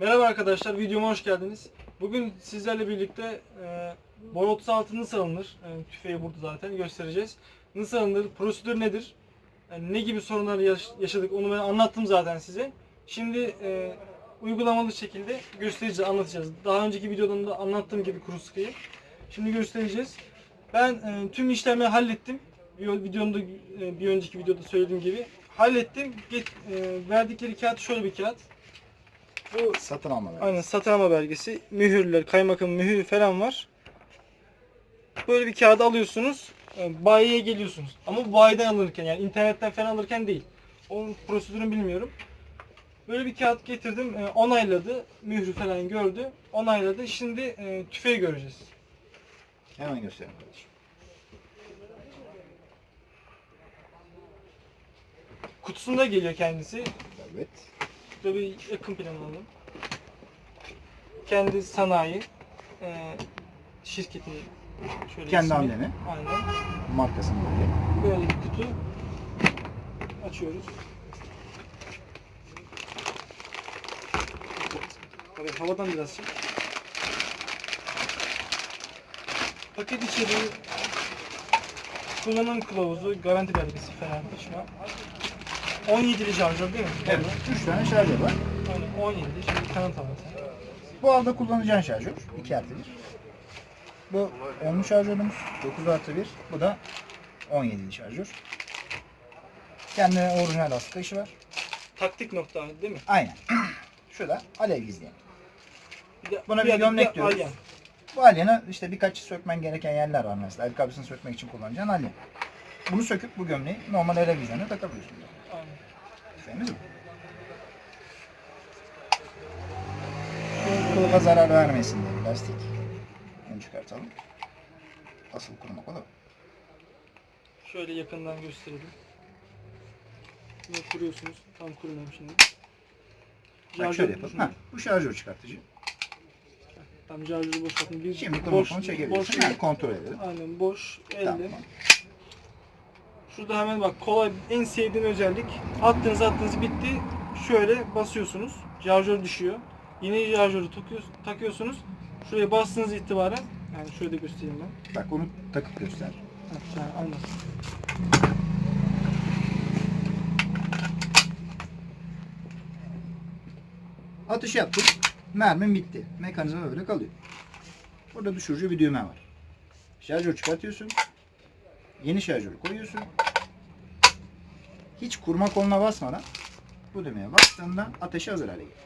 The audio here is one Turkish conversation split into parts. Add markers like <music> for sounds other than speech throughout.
Merhaba arkadaşlar, videoma hoş geldiniz. Bugün sizlerle birlikte e, Bor 36 nasıl alınır? E, tüfeği burada zaten göstereceğiz. Nasıl alınır? Prosedür nedir? Yani ne gibi sorunlar yaş- yaşadık onu ben anlattım zaten size. Şimdi e, uygulamalı şekilde göstereceğiz, anlatacağız. Daha önceki videodan da anlattığım gibi kuru sıkıyı. Şimdi göstereceğiz. Ben e, tüm işlemi hallettim. Video- Videomda e, bir önceki videoda söylediğim gibi hallettim. Get, e, verdikleri kağıt şöyle bir kağıt. Bu Satın alma belgesi. Aynen satın alma belgesi, mühürler, kaymakam mühürü falan var. Böyle bir kağıdı alıyorsunuz, e, bayiye geliyorsunuz. Ama bu bayiden alırken yani internetten falan alırken değil. Onun prosedürünü bilmiyorum. Böyle bir kağıt getirdim, e, onayladı, mührü falan gördü, onayladı. Şimdi e, tüfeği göreceğiz. Hemen göstereyim kardeşim. Kutusunda geliyor kendisi. Evet. Şöyle bir yakın plan alalım. Kendi sanayi, e, şirketin şöyle Kendi ismi. amblemi. Aynen. Markasını böyle. Böyle bir kutu açıyoruz. Tabii havadan biraz çek. Paket içeriği kullanım kılavuzu, garanti belgesi falan pişman. 17'li şarjör değil mi? Evet. 3 tane şarjör var. Aynen 17. Şimdi tanıtalım sen. Bu alda kullanacağın şarjör. 2 artı 1. Bu 10'lu şarjörümüz. 9 artı 1. Bu da 17'li şarjör. Kendine orijinal asıklayışı var. Taktik nokta değil mi? Aynen. <clears throat> Şurada alev gizleyen. Bir de, Buna bir adet gömlek de diyoruz. alyan. Bu alyana işte birkaç sökmen gereken yerler var mesela. Ayakkabısını sökmek için kullanacağın alyan. Bunu söküp bu gömleği normal alev gizlerine takabiliyorsun. Aynen. Kılıfa zarar vermesin diye lastik. Bunu çıkartalım. Asıl kurumak o da. Şöyle yakından gösterelim. Bunu kuruyorsunuz. Tam kurmuyorum şimdi. Bak şöyle yapalım. Ha, bu şarjör çıkartıcı. Tam şarjörü boşaltın. Bir Şimdi boş, kurmakonu boş, çekebilirsin. Ha, kontrol edelim. Aynen boş. Elde. Tamam. Şurada hemen bak kolay en sevdiğim özellik. Attınız attınız bitti. Şöyle basıyorsunuz. Şarjör düşüyor. Yine şarjörü takıyorsunuz. Şuraya bastığınız itibaren yani şöyle göstereyim ben. Bak onu takıp göster. Yani aynen. Atış yaptık. Mermin bitti. Mekanizma böyle kalıyor. Burada düşürücü bir düğme var. Şarjör çıkartıyorsun. Yeni şarjörü koyuyorsun. Hiç kurma koluna basmadan bu düğmeye bastığında ateşi hazır hale geliyor.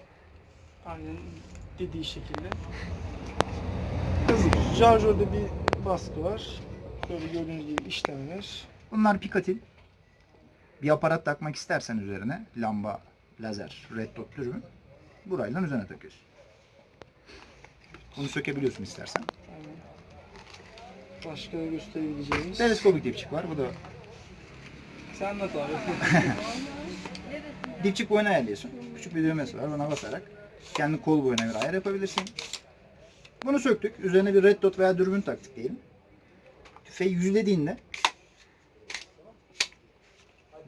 Aynen dediği şekilde. Hızlı. Şarjörde bir baskı var. Böyle gördüğünüz gibi işlemler. Bunlar pikatil. Bir aparat takmak istersen üzerine lamba, lazer, red dot dürbün burayla üzerine takıyorsun. Bunu sökebiliyorsun istersen. Başka gösterebileceğimiz. Teleskopik dipçik var. Bu da Sen anlat abi. <laughs> dipçik boyunu ayarlıyorsun. Küçük bir düğmesi var. Buna basarak kendi kol boyuna göre ayar yapabilirsin. Bunu söktük. Üzerine bir red dot veya dürbün taktık diyelim. Tüfeği yüzlediğinde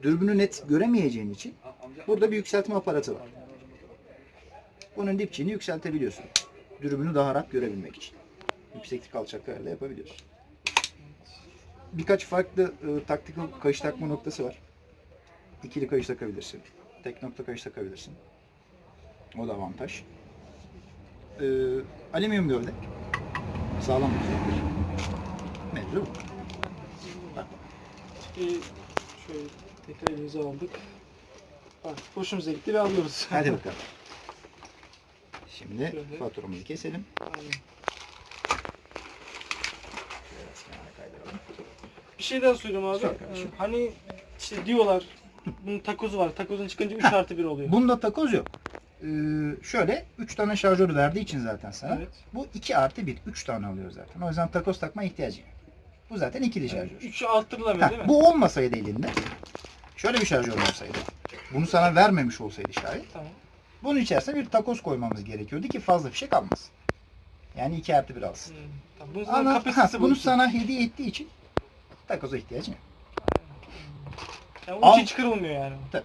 dürbünü net göremeyeceğin için burada bir yükseltme aparatı var. Bunun dipçiğini yükseltebiliyorsun. Dürbünü daha rahat görebilmek için. Yükseklik alçaklık ayarla yapabiliyorsun. Birkaç farklı e, taktikal kayış takma noktası var. İkili kayış takabilirsin. Tek nokta kayış takabilirsin. O da avantaj. Ee, alüminyum gövde. Sağlam bir gövde. Mevzu bu. Bak, Bir şöyle tekrar elimize aldık. Bak hoşumuza gitti ve alıyoruz. <laughs> hadi bakalım. Şimdi Şöyle. faturamızı keselim. Aynen. Biraz kenara kaydıralım. Bir şey daha söyleyeyim abi. Kardeşim. Ee, Hani işte diyorlar bunun takozu var. Takozun çıkınca 3 artı 1 oluyor. Bunda takoz yok. Ee, şöyle 3 tane şarjör verdiği için zaten sana. Evet. Bu 2 artı 1. 3 tane alıyor zaten. O yüzden takoz takma ihtiyacı yok. Bu zaten ikili şarjör. 3'ü arttırılamıyor değil mi? bu olmasaydı elinde, şöyle bir şarjör olsaydı, bunu sana vermemiş olsaydı şayet, Tamam. bunun içerisine bir takoz koymamız gerekiyordu ki fazla fişek kalmasın. Yani 2 artı 1 alsın. Hmm. Tamam. Bunun sana kapasitesi ha, bunu bu. sana hediye ettiği için takoza ihtiyacın yok. Yani onun Al- için çıkarılmıyor yani. Tabii.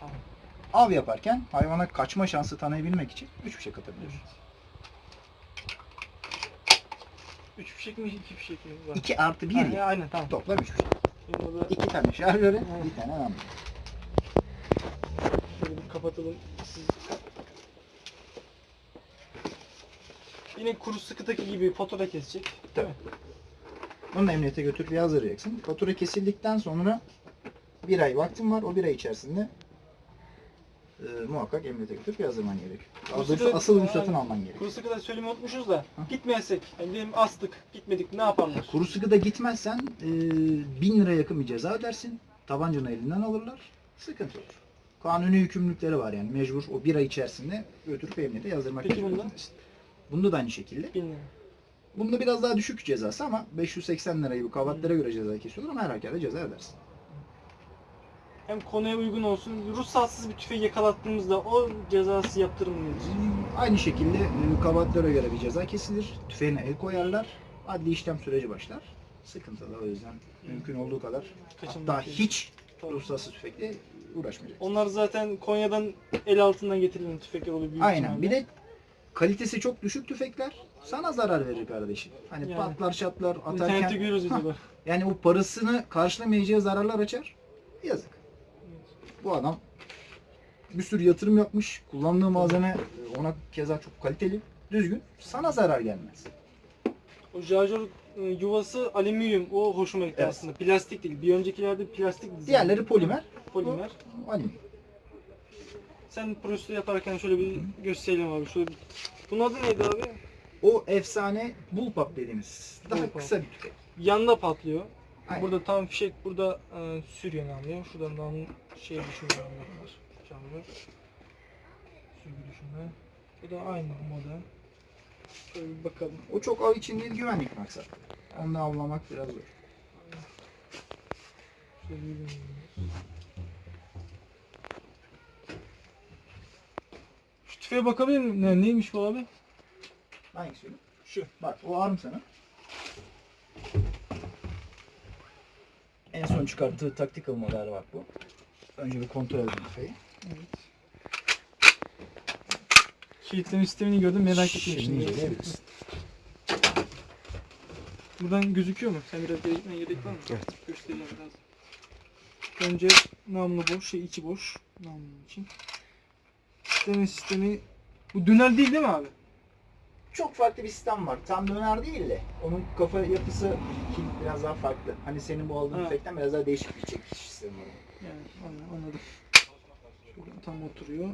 Tamam. av yaparken hayvana kaçma şansı tanıyabilmek için üç fişek atabiliyorsun. Üç fişek mi iki fişek mi var? 2 artı 1 Ha, ya. aynen tamam. Toplam 3 fişek. Şimdi burada 2 tane şarjörü, bir tane namlu. şöyle bir kapatalım. Siz... Yine kuru sıkıdaki gibi fatura kesecek. Değil mi? Bunu da emniyete götürüp yazdıracaksın. Fatura kesildikten sonra bir ay vaktin var. O bir ay içerisinde e, muhakkak emniyete götürüp yazdırman gerekiyor. Daha doğrusu asıl ruhsatını alman gerekiyor. Kuru sıkıda söylemeyi unutmuşuz da gitmeyesek, yani diyelim astık, gitmedik ne yaparlar? Kuru sıkıda gitmezsen e, 1000 lira yakın bir ceza ödersin. Tabancanı elinden alırlar. Sıkıntı olur. Kanuni yükümlülükleri var yani. Mecbur o bir ay içerisinde götürüp emniyete yazdırmak Peki mecburiyetindesin. Bunda da aynı şekilde. Bilmiyorum. Bunda biraz daha düşük cezası ama 580 lirayı bu kavatlara göre ceza kesiyorlar ama her halükarda ceza ödersin. Hem konuya uygun olsun. Ruhsatsız bir tüfeği yakalattığımızda o cezası yaptırım nedir? Aynı şekilde e, kavatlara göre bir ceza kesilir. Tüfeğine el koyarlar. Adli işlem süreci başlar. Sıkıntılı o yüzden mümkün olduğu kadar Kaçınmak hatta gerekiyor. hiç ruhsatsız tüfekle uğraşmayacak. Onlar zaten Konya'dan el altından getirilen tüfekler oluyor büyük Aynen. ihtimalle. Bir de kalitesi çok düşük tüfekler sana zarar verir kardeşim. Hani Yani. patlar çatlar İnternette atarken görüyoruz Hah, acaba. yani o parasını karşılamayacağı zararlar açar. Yazık. Bu adam bir sürü yatırım yapmış. Kullandığı malzeme e, ona keza çok kaliteli, düzgün. Sana zarar gelmez. O şarjör e, yuvası alüminyum. O hoşuma gitti Evet. aslında. Plastik değil. Bir öncekilerde plastik. Diğerleri polimer. Polimer. bu Alüminyum. Sen prosedür yaparken şöyle bir gösterelim abi. Şöyle bir... Bunun adı neydi abi? O efsane bullpup dediğimiz daha Bullpup. kısa bir tüfek. Yanda patlıyor. Aynen. Burada tam fişek burada e, sürüyor namluyor. Şuradan nam şey düşürüyor namluyor. Şarjör. Sürgü düşürme. Bu da aynı model. Şöyle bir bakalım. O çok av için değil güvenlik maksatlı. Onu avlamak biraz zor. Şöyle bir. Şu tüfeğe bakabilir miyim? Ne, neymiş bu abi? Hangisi? Şu. Bak o arm sana. En son çıkarttığı tactical model bak bu. Önce bir kontrol edelim tüfeği. Evet. Kilitleme sistemini gördüm merak ettim Şimdi şimdi. inceleyebiliriz. Buradan gözüküyor mu? Sen biraz gitmen gerek var mı? Evet. Göstereyim biraz. Önce namlu boş, şey içi boş. Namlu için. Kilitleme sistemi... Bu döner değil değil mi abi? Çok farklı bir sistem var. Tam döner değil de onun kafa yapısı biraz daha farklı. Hani senin bu aldığın tüfekten biraz daha değişik bir çekiş sistemi var. Yani anladım. Şöyle tam oturuyor.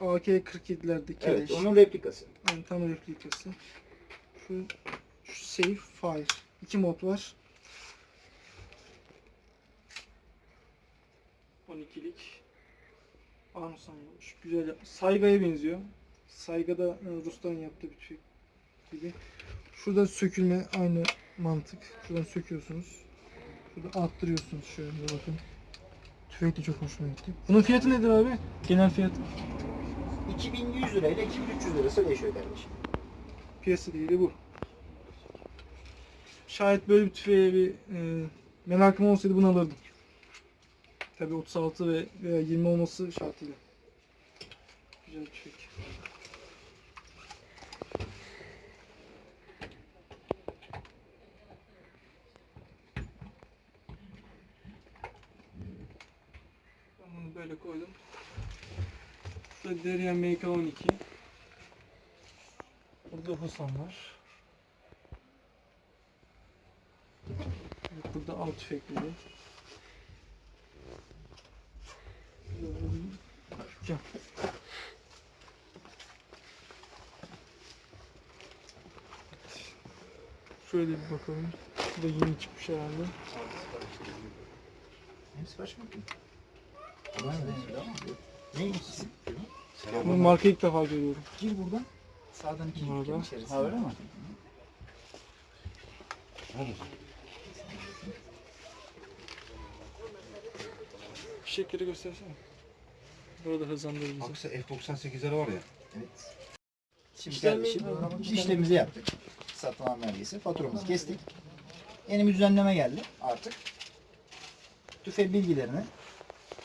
AK-47'lerdeki Evet, onun replikası. Yani tam replikası. Şu, şu Safe Fire. İki mod var. 12'lik. Armsan yapmış. Güzel yapmış. Sayga'ya benziyor. Sayga'da e, Rusların yaptığı bir tüfek gibi. Şurada sökülme aynı mantık. Şuradan söküyorsunuz. Şurada arttırıyorsunuz şöyle bakın. Tüfek de çok hoşuma gitti. Bunun fiyatı nedir abi? Genel fiyatı. 2100 lira ile 2300 lirası değişiyor kardeşim. Piyasa değeri bu. Şayet böyle bir tüfeğe bir e, merakım olsaydı bunu alırdım. Tabi 36 ve veya 20 olması şartıyla. Güzel bir tüfek. Ben bunu böyle koydum. Şurada Derya MK12. Burada Husan var. Burada av tüfekleri. Cam. Şöyle bir bakalım. Bu da yeni çıkmış herhalde. Hepsi baş mı? Ama ne? Ne ikisi? Bu markayı ilk defa görüyorum. Gir buradan. Sağdan iki içerisine. Ha, öyle mi? Fişekleri göstersene. Burada hızlandırır bizi. Aksa F98'leri var ya. Evet. Şimdi İşlemi- Ha, işlemimizi yaptık. Satılan vergisi, faturamızı kestik. Yeni bir düzenleme geldi artık. Tüfe bilgilerini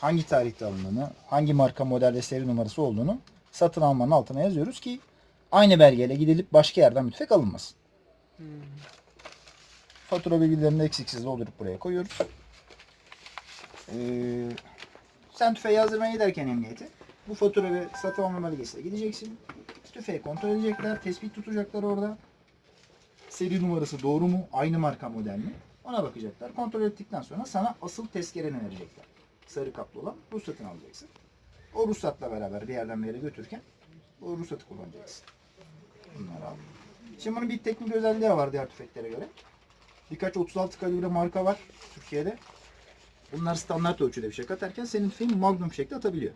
hangi tarihte alındığını, hangi marka model ve seri numarası olduğunu satın almanın altına yazıyoruz ki aynı belgeyle gidilip başka yerden bir tüfek alınmasın. Hmm. Fatura bilgilerini eksiksiz doldurup buraya koyuyoruz. Ee, sen tüfeği yazdırmaya giderken emniyete bu fatura ve satın alma belgesiyle gideceksin. Tüfeği kontrol edecekler, tespit tutacaklar orada. Seri numarası doğru mu, aynı marka model mi? Ona bakacaklar. Kontrol ettikten sonra sana asıl tezkereni verecekler. Sarı kaplı olan ruhsatını alacaksın. O ruhsatla beraber bir yerden yere götürürken o ruhsatı kullanacaksın. Bunları al. Şimdi bunun bir teknik özelliği var diğer tüfeklere göre. Birkaç 36 kalibre marka var Türkiye'de. Bunlar standart ölçüde bir şey atarken senin tüfeğin magnum şekli atabiliyor.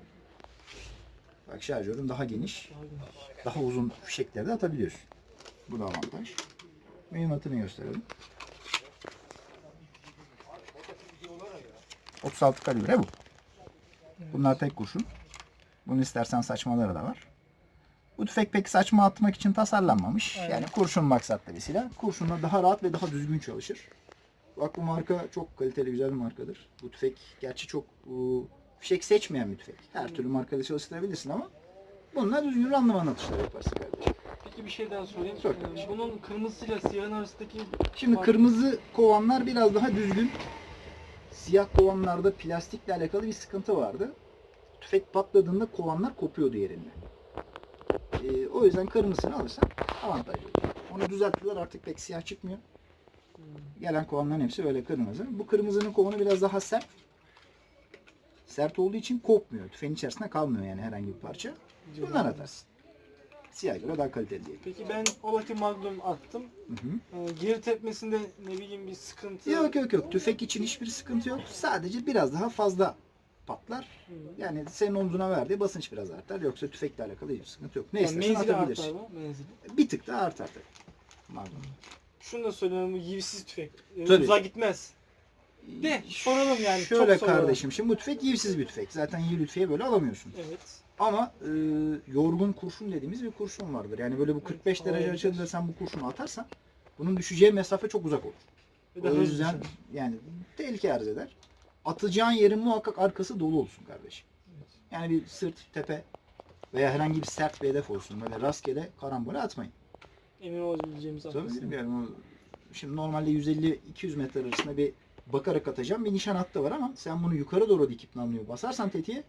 Bak şarjörün daha geniş, daha uzun fişekleri de atabiliyorsun. Bu da avantaj. Mühimmatını gösterelim. 36 kalibre bu. Bunlar tek kurşun. Bunu istersen saçmaları da var. Bu tüfek pek saçma atmak için tasarlanmamış. Aynen. Yani kurşun maksatlı bir silah. Kurşunla daha rahat ve daha düzgün çalışır. Bak bu marka çok kaliteli güzel bir markadır. Bu tüfek gerçi çok ıı, fişek seçmeyen bir tüfek. Her türlü markada çalıştırabilirsin ama bununla düzgün randıman atışları yaparsın kardeşim. Peki bir şey daha sorayım. Sor Ee, kardeşim. Bunun kırmızısıyla siyahın arasındaki Şimdi kırmızı kovanlar biraz daha düzgün. Siyah kovanlarda plastikle alakalı bir sıkıntı vardı. Tüfek patladığında kovanlar kopuyordu yerinde. Ee, o yüzden kırmızısını alırsan avantajlı. Onu düzelttiler artık pek siyah çıkmıyor. Gelen kovanların hepsi öyle kırmızı. Bu kırmızının kovanı biraz daha sert. Sert olduğu için kopmuyor. Tüfeğin içerisinde kalmıyor yani herhangi bir parça. Bunlar atarsın. Siyah göre daha kaliteli diye. Peki ben Olaki Magnum attım. Hı hı. Ee, geri tepmesinde ne bileyim bir sıkıntı. Yok yok yok. Tüfek için hiçbir sıkıntı yok. Sadece biraz daha fazla patlar. Hı. Yani senin omzuna verdiği basınç biraz artar. Yoksa tüfekle alakalı hiçbir sıkıntı yok. Ne Yani istersen menzili atabilirsin. artar mı? Menzili. Bir tık daha artar tabii. Magnum. Şunu da söylüyorum bu yivsiz tüfek. Ee, Tabii. Uzağa gitmez. De, soralım yani, çok Şöyle soralım. kardeşim. Şimdi bu tüfek yivsiz bir tüfek. Zaten yivli tüfeği böyle alamıyorsun. Evet. Ama e, yorgun kurşun dediğimiz bir kurşun vardır. Yani böyle bu 45 derece olabilir. açıda sen bu kurşunu atarsan bunun düşeceği mesafe çok uzak olur. O yüzden yani tehlike arz eder. Atacağın yerin muhakkak arkası dolu olsun kardeşim. Yani bir sırt, tepe veya herhangi bir sert bir hedef olsun. Böyle rastgele karambole atmayın. emin olabileceğimiz Tabii o- şimdi normalde 150-200 metre arasında bir bakarak atacağım bir nişan hattı var ama sen bunu yukarı doğru dikip namluyu basarsan tetiğe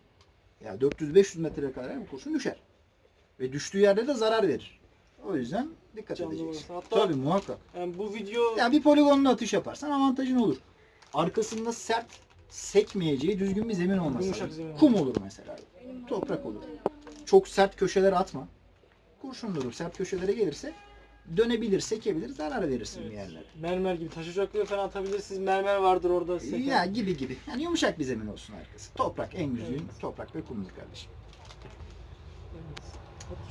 ya 400-500 metreye kadar bu kurşun düşer. Ve düştüğü yerde de zarar verir. O yüzden dikkat Canlı edeceksin. Hatta Tabii muhakkak. yani bu video Yani bir poligonlu atış yaparsan avantajın olur. Arkasında sert sekmeyeceği düzgün bir zemin olması lazım. Kum olur mesela. Toprak olur. Çok sert köşelere atma. Kurşun durur. Sert köşelere gelirse dönebilir, sekebilir, zarar verirsin Evet. bir yerlere. mermer gibi taş ocaklığı falan atabilirsiniz. Mermer vardır orada. seker. Ya gibi gibi. Yani yumuşak bir zemin olsun arkası. Toprak en düzgün. Evet. Toprak ve kumdur kardeşim.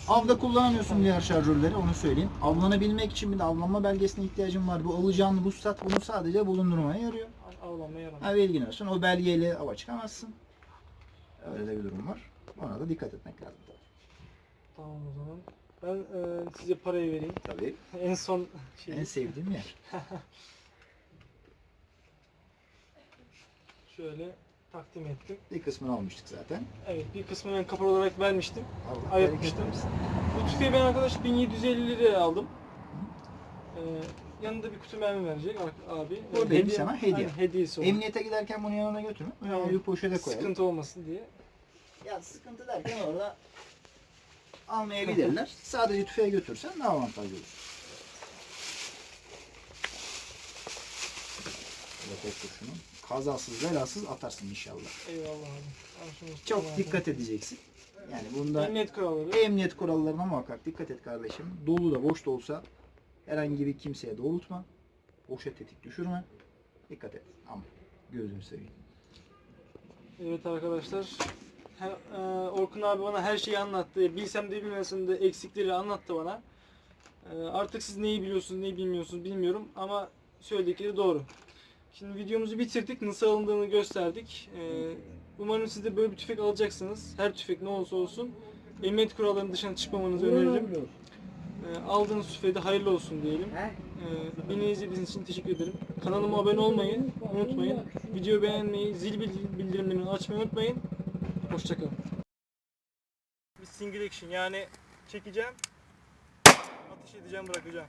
Avda kullanamıyorsun diğer şarjörleri onu söyleyeyim. Avlanabilmek için bir de avlanma belgesine ihtiyacın var. Bu alacağın ruhsat bunu sadece bulundurmaya yarıyor. Avlanma yaramaz. Ha bilgin olsun. O belgeyle ava çıkamazsın. Öyle de bir durum var. Ona da dikkat etmek lazım. Tamam o zaman. Ben e, size parayı vereyim. Tabii. <laughs> En son şey En sevdiğim yer. <laughs> şöyle takdim ettim. Bir kısmını almıştık zaten. Evet bir kısmını ben kapor olarak vermiştim. Allah versin. Bu tüfeği ben arkadaş 1750 liraya aldım. Ee, yanında bir kutu mermi verecek abi. Bu Ee, benim sana hediye. Aynen, hediyesi olan. Emniyete giderken bunu yanına götürme. Tamam. bir poşete koyalım. Sıkıntı olmasın diye. Ya sıkıntı derken orada almayabilirler. Sadece tüfeğe götürsen daha avantajlı olur. Kurşunu. Kazasız belasız atarsın inşallah. Eyvallah abi. Çok dikkat edeceksin. Yani bunda Emniyet kuralları. emniyet kurallarına muhakkak dikkat et kardeşim. Dolu da boş da olsa herhangi bir kimseye doğrultma. Boşa tetik düşürme. Dikkat et. Ama gözünü seveyim. Evet arkadaşlar. He- e, Orkun abi bana her şeyi anlattı. Bilsem de bilmesem de eksikleri anlattı bana. E, artık siz neyi biliyorsunuz, neyi bilmiyorsunuz bilmiyorum ama söyledikleri doğru. Şimdi videomuzu bitirdik. Nasıl alındığını gösterdik. E, umarım siz de böyle bir tüfek alacaksınız. Her tüfek ne olursa olsun emniyet kurallarının dışına çıkmamanızı öneririm. E, aldığınız tüfeği de hayırlı olsun diyelim. E, beni izlediğiniz için teşekkür ederim. Kanalıma abone olmayı unutmayın. Videoyu beğenmeyi, zil bildir- bildirimlerini açmayı unutmayın. Hoşçakalın. Bir single action yani çekeceğim, ateş edeceğim, bırakacağım.